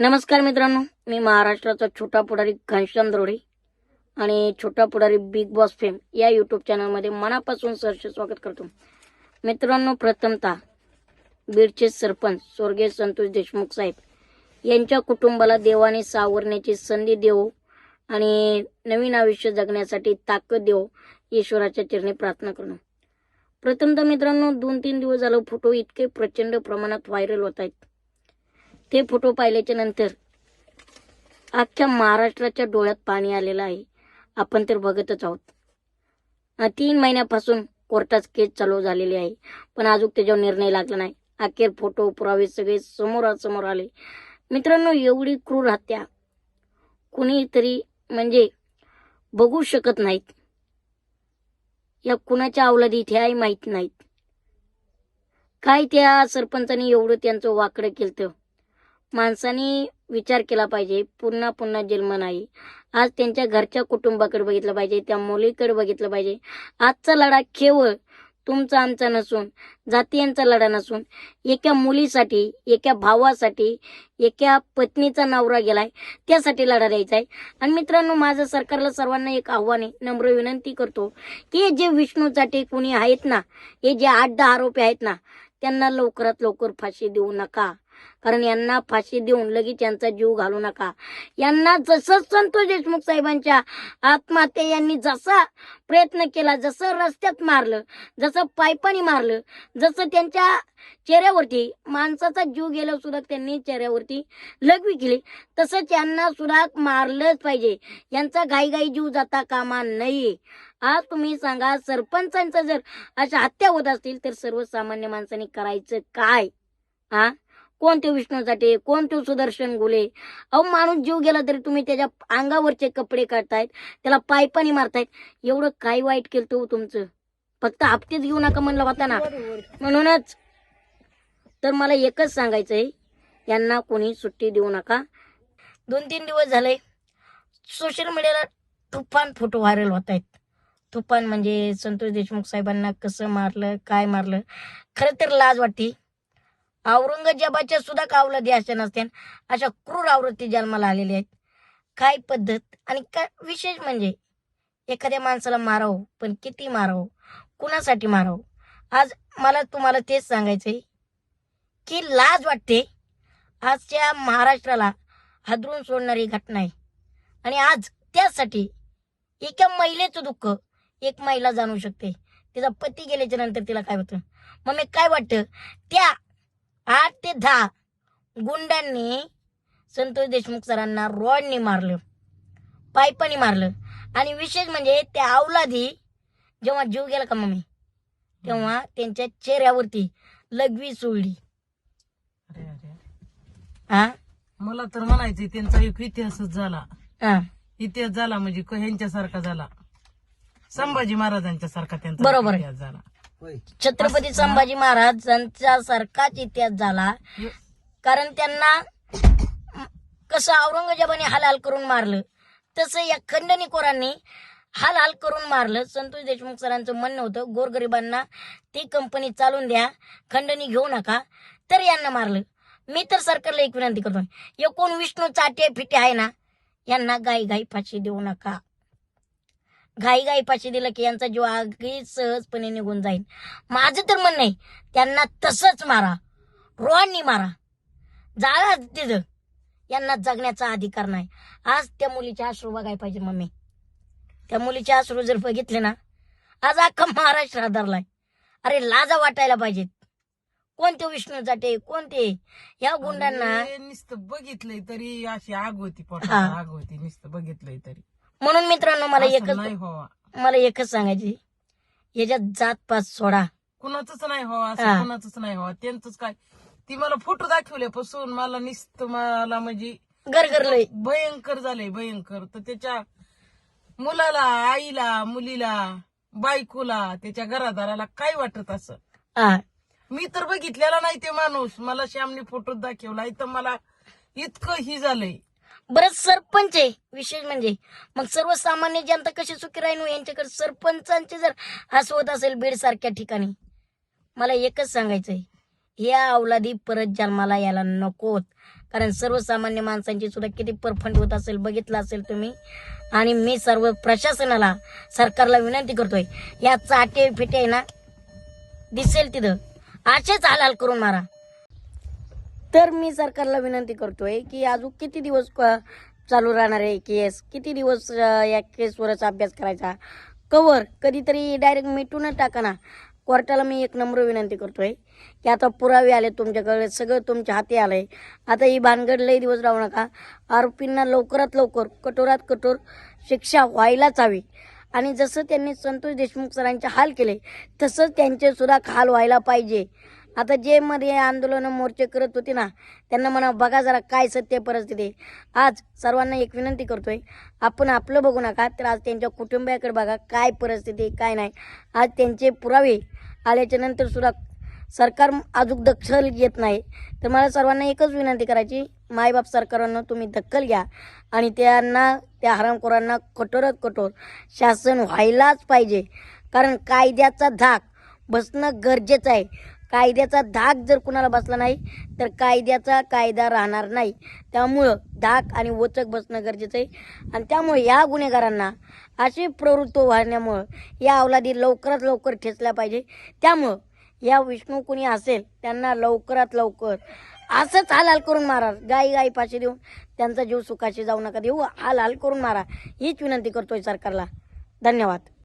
नमस्कार मित्रांनो मी महाराष्ट्राचा छोटा पुढारी घनश्याम द्रोडे आणि Chhota Pudhari Bigg Boss fame या यूट्यूब चॅनलमध्ये मनापासून सहर्ष स्वागत करतो. मित्रांनो प्रथमतः बीडचे सरपंच स्वर्गीय संतोष देशमुख साहेब यांच्या कुटुंबाला देवाने सावरण्याची संधी देऊ आणि नवीन आयुष्य जगण्यासाठी ताकद देऊ ईश्वराच्या चरणी प्रार्थना करणं प्रथमतः मित्रांनो दोन तीन दिवस झालं फोटो इतके प्रचंड प्रमाणात व्हायरल होत आहेत. ते फोटो पाहिल्याच्या नंतर अख्ख्या महाराष्ट्राच्या डोळ्यात पाणी आलेलं आहे. आपण तर बघतच आहोत. तीन महिन्यापासून कोर्टात केस चालू झालेली आहे. पण अजून त्याच्यावर निर्णय लागला नाही. अखेर फोटो पुरावे सगळे समोरासमोर आले. मित्रांनो एवढी क्रूर हत्या कुणीतरी म्हणजे बघू शकत नाहीत. या कुणाच्या अवलादी इथे आहे माहीत नाहीत. काय त्या सरपंचाने एवढं त्यांचं वाकडं केलं माणसाने विचार केला पाहिजे. पुन्हा पुन्हा जन्म नाही. आज त्यांच्या घरच्या कुटुंबाकडे बघितलं पाहिजे. त्या मुलीकडे बघितलं पाहिजे. आजचा लढा केवळ तुमचा आमचा नसून जातीयांचा लढा नसून एका मुलीसाठी एका भावासाठी एका पत्नीचा नवरा गेलाय त्यासाठी लढा द्यायचा आहे. आणि मित्रांनो माझं सरकारला सर्वांना एक आव्हान आहे नम्र विनंती करतो की जे विष्णूसाठी कुणी आहेत ना हे जे आठ दहा आरोपी आहेत ना त्यांना लवकरात लवकर फाशी देऊ नका. कारण यांना फाशी देऊन लगेच यांचा जीव घालू नका. यांना जसं संतोष देशमुख साहेबांच्या आत्महत्या यांनी जसा प्रयत्न केला जसं रस्त्यात मारलं जसं पायपानी मारलं जसं त्यांच्या चेहऱ्यावरती माणसाचा जीव गेला सुद्धा त्यांनी चेहऱ्यावरती लघवी केली तसंच यांना सुद्धा मारलंच पाहिजे. यांचा घाईघाई जीव जाता कामा नाही आज तुम्ही सांगा सरपंचांचा जर अशा हत्या होत असतील तर सर्वसामान्य माणसांनी करायचं काय? हा कोणते विष्णूसाठी कोणते सुदर्शन गुले? अहो माणूस जीव गेला तरी तुम्ही त्याच्या अंगावरचे कपडे काढतायत त्याला पायपानी मारतायत. एवढं काय वाईट केलं तो हो तुमचं? फक्त हप्तेच घेऊ नका म्हणलं होता ना म्हणूनच तर मला एकच सांगायचं आहे यांना कोणी सुट्टी देऊ नका. दोन तीन दिवस झाले सोशल मीडियाला तुफान फोटो व्हायरल होत आहेत तुफान म्हणजे संतोष देशमुख साहेबांना कसं मारलं काय मारलं? खरं तर लाज वाटते. औरंगजेबाच्या सुद्धा कावलं अशा नसत्या अशा क्रूर आवृत्ती जन्माला आलेल्या आहेत. काय पद्धत आणि काय विशेष म्हणजे? एखाद्या माणसाला मारावं पण किती मारावं? कुणासाठी मारावं? आज मला तुम्हाला तेच सांगायचंय. की लाज वाटते. आजच्या महाराष्ट्राला हादरून सोडणारी घटना आहे. आणि आज त्यासाठी एका महिलेचं दुःख एक महिला जाणू शकते. तिचा पती गेल्याच्यानंतर तिला काय होतं? मग मी काय वाटतं? त्या आठ ते दहा गुंडांनी संतोष देशमुख सरांना रॉडनी मारलं. पायपानी मारलं. आणि विशेष म्हणजे त्या अवलादी जेव्हा जीव गेला का मम्मी? तेव्हा त्यांच्या चेहऱ्यावरती लघवी सोडली अरे अरे हा मला तर म्हणायचं त्यांचा एक इतिहासच झाला. हा इतिहास झाला म्हणजे क- ह्यांच्यासारखा झाला. संभाजी महाराजांच्या सारखा त्यांचा बरोबर आहे. इतिहास झाला. छत्रपती संभाजी महाराजांचा सारखाच इतिहास झाला. कारण त्यांना कसं औरंगजेबाने हाल करून मारलं तसं या खंडणीखोरांनी हाल हाल करून मारलं. संतोष देशमुख सरांचं म्हणणं होतं गोरगरिबांना ती कंपनी चालून द्या खंडणी घेऊ नका. तर यांना मारलं. मी तर सरकारला एक विनंती करतो हे कोण विष्णू चाटे फिटे आहे ना यांना गाई गाई फाशी देऊ नका. घाई घाई फाशी दिलं की यांचा जीव अगदी सहजपणे निघून जाईल. माझं तर म्हणणं आहे त्यांना तसंच मारा. रोहांनी मारा. जाळा तिथं. यांना जगण्याचा अधिकार नाही. आज त्या मुलीचे अश्रू बघाय पाहिजे मम्मी. त्या मुलीचे अश्रू जर बघितले ना आज अख्खा महाराष्ट्र हादरलाय. अरे लाजा वाटायला पाहिजेत. कोणते विष्णू जाते कोणते? या गुंडांना नुसतं बघितलंय तरी अशी आग होती पोटात हा. आग होती नुसतं बघितलंय तरी. म्हणून मित्रांनो मला एकच नाही व्हावा मला एकच सांगायची याच्यात जात पात सोडा. कुणाचंच नाही व्हावा हा. असं कुणाचंच नाही व्हावा त्यांचंच काय? ती मला फोटो दाखवल्यापासून मला नुसतं मला म्हणजे गरगरलंय भयंकर झालंय भयंकर. तर त्याच्या मुलाला आईला मुलीला बायकोला त्याच्या घरादाराला काय वाटत असं? हा. मी तर बघितलेला नाही ते माणूस. मला श्यामने फोटो दाखवला. तर मला इतकं ही झालंय. बरंच सरपंच आहे विशेष म्हणजे. मग सर्वसामान्य जनता कशी सुखी राहील हो? यांच्याकडे सरपंचांचे जर हसवत होत असेल बीड सारख्या ठिकाणी. मला एकच सांगायचंय या अवलादी परत जन्माला यायला नकोत. कारण सर्वसामान्य माणसांची सुद्धा किती परफंड होत असेल बघितलं असेल तुम्ही. आणि मी सर्व प्रशासनाला सरकारला विनंती करतोय या चाटे फिटे आहे ना दिसेल तिथं. असेच हालाल करून मारा. तर मी सरकारला विनंती करतोय की अजून किती दिवस क- चालू राहणार आहे केस? किती दिवस या केसवरच अभ्यास करायचा? कवर कधीतरी डायरेक्ट मिटूनच टाका ना. कोर्टाला मी एक नम्र विनंती करतोय की आता पुरावे आले तुमच्याकडे सगळं तुमच्या हाती आलंय. आता ही भानगड लई दिवस राहू नका. आरोपींना लवकरात लवकर कठोरात कठोर शिक्षा व्हायलाच हवी. आणि जसं त्यांनी संतोष देशमुख सरांचे हाल केले तसंच त्यांचे सुद्धा हाल व्हायला पाहिजे. आता जे मध्ये आंदोलन मोर्चे करत होते ना त्यांना म्हणा बघा जरा काय सत्य परिस्थिती आज सर्वांना एक विनंती करतोय आपण आपलं बघू नका तर आज त्यांच्या कुटुंबियाकडे बघा काय परिस्थिती काय नाही. आज त्यांचे पुरावे आल्याच्यानंतर सुद्धा सरकार अजून दखल घेत नाही. तर मला सर्वांना एकच विनंती करायची मायबाप सरकारांना तुम्ही दखल घ्या आणि त्यांना त्या हरामखोरांना कठोरात कठोर शासन व्हायलाच पाहिजे. कारण कायद्याचा धाक बसणं गरजेचं आहे. कायद्याचा धाक जर कुणाला बसला नाही तर कायद्याचा कायदा राहणार नाही. त्यामुळं धाक आणि वचक बसणं गरजेचं आहे. आणि त्यामुळे या गुन्हेगारांना अशी प्रवृत्त वाढण्यामुळं या अवलादी लवकरात लवकर ठेचल्या पाहिजे. त्यामुळं या विष्णू कुणी असेल त्यांना लवकरात लवकर असंच हाल हाल करून मारा. गाई गाई पाशी देऊन त्यांचा जीव सुखाशी जाऊ नका देऊ. हाल हाल करून मारा. हीच विनंती करतोय सरकारला. धन्यवाद.